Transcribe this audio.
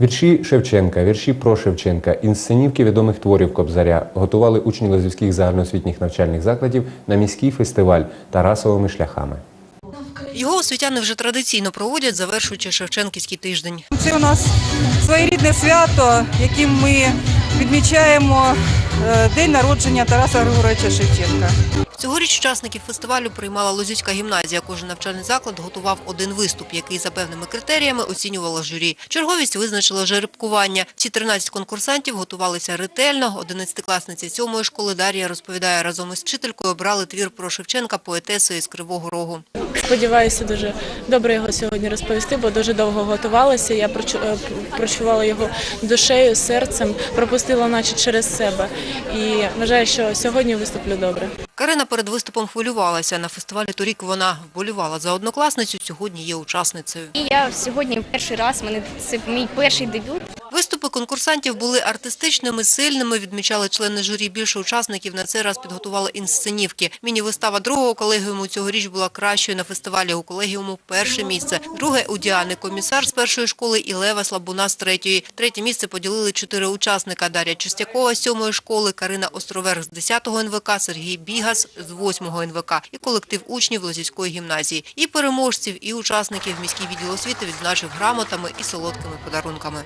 Вірші Шевченка, вірші про Шевченка, інсценівки відомих творів Кобзаря готували учні лозівських загальноосвітніх навчальних закладів на міський фестиваль Тарасовими шляхами. Його освітяни вже традиційно проводять, завершуючи Шевченківський тиждень. Це у нас своєрідне свято, яким ми відмічаємо день народження Тараса Григоровича Шевченка. Цьогоріч учасників фестивалю приймала Лозівська гімназія. Кожен навчальний заклад готував один виступ, який за певними критеріями оцінювало журі. Черговість визначило жеребкування. Ці 13 конкурсантів готувалися ретельно. Одинадцятикласниця сьомої школи Дар'я розповідає, разом із вчителькою обрали твір про Шевченка поетесою з Кривого Рогу. Сподіваюся, дуже добре його сьогодні розповісти, бо дуже довго готувалася. Я е, прочувала його душею, серцем, пропустила, наче через себе. І вважаю, що сьогодні виступлю добре. Карина перед виступом хвилювалася. На фестивалі торік вона вболівала за однокласницю, сьогодні є учасницею. І я сьогодні перший раз, мене це мій перший дебют. Виступи конкурсантів були артистичними, сильними, відмічали члени журі. Більше учасників на цей раз підготували інсценівки. Міні-вистава другого колегіуму цьогоріч була кращою на фестивалі. У колегіуму перше місце. Друге у Діани комісар з першої школи і Лева Слабуна з третьої. Третє місце поділили чотири учасника. Дар'я Чистякова з сьомої школи, Карина Островерх з 10-го НВК, Сергій Бігас з 8-го НВК і колектив учнів Лозівської гімназії. І переможців, і учасників міський відділ освіти відзначив грамотами і солодкими подарунками.